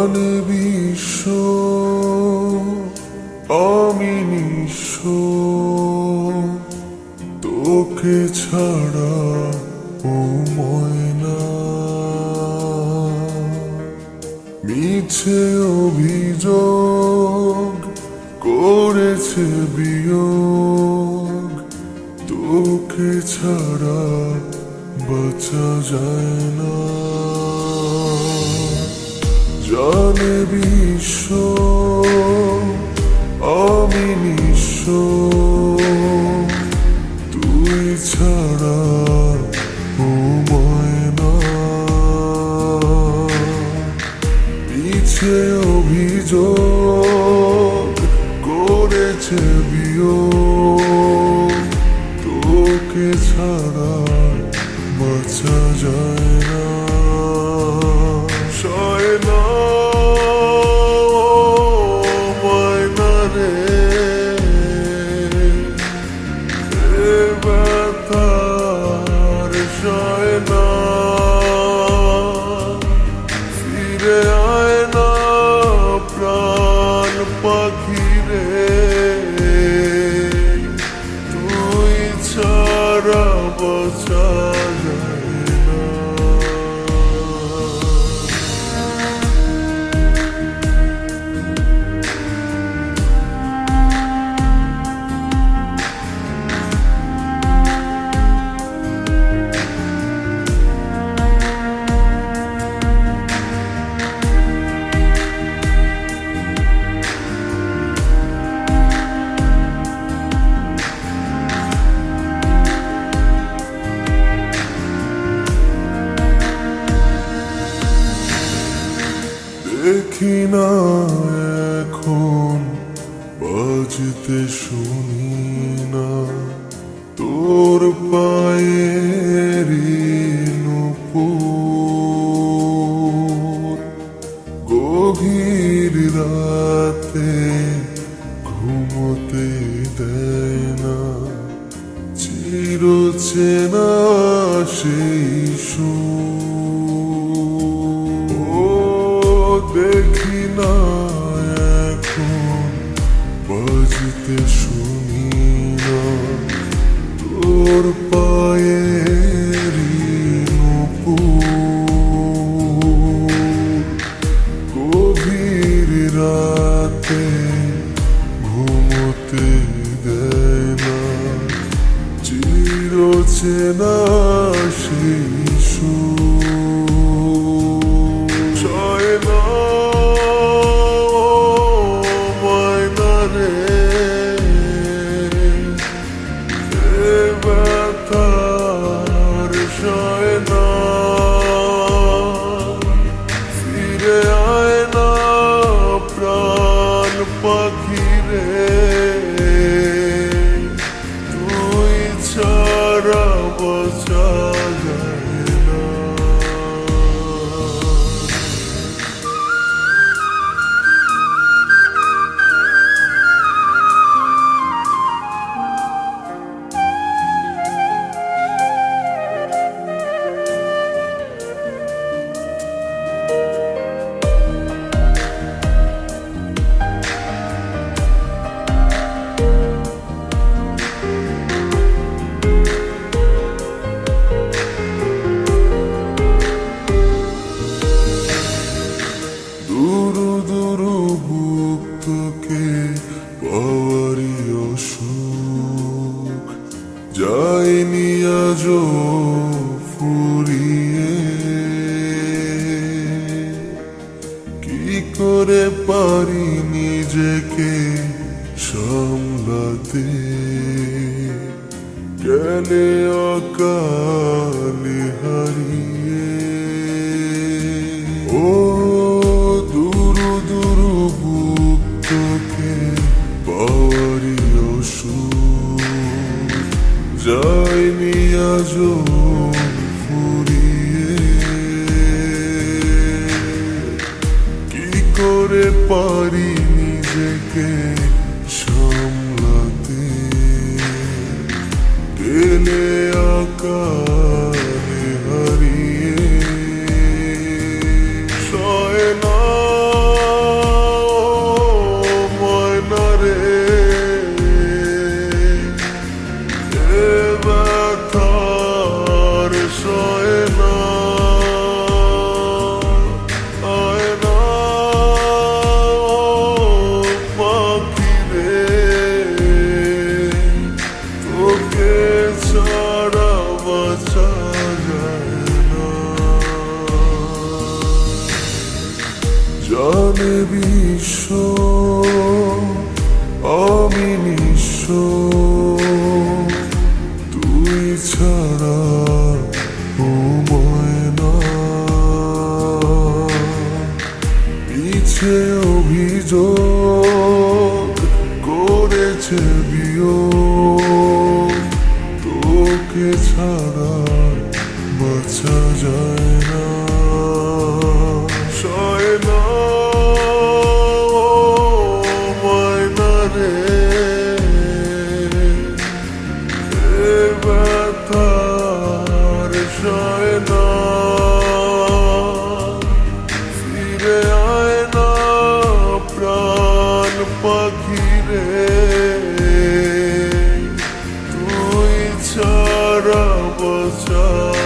জানে বিশ্ব, আমি নিঃস্ব। তোকে ছাড়া ও ময়না মিছে অভিযোগ করেছে বিয়োগ, তোকে ছাড়া বাঁচা যায় না। জানে বিশ্ব আমি নিঃস্ব। তুই ছাড়া পিছে অভিযোগ করেছে বিয়োগ। তোর পায়ের গভীর রাতে ঘুমোতে দেয় না চির চেনা সেই ও, দেখি না এখন বাজতে শুনি গভীর রাতে ঘুমোতে দেয় না চির চেনা সেই সুর। যায়নি আজ ফুরিয়ে। কি করে পারি নিজেকে সামলাতে? গেলে অকালে হারিয়ে করে পারি নিজেকে সামলাতে। গেলে আকারে চলে বিশ্ব আমি নিঃস্ব তুই ছাড়া রে তুই ছাড়া বচা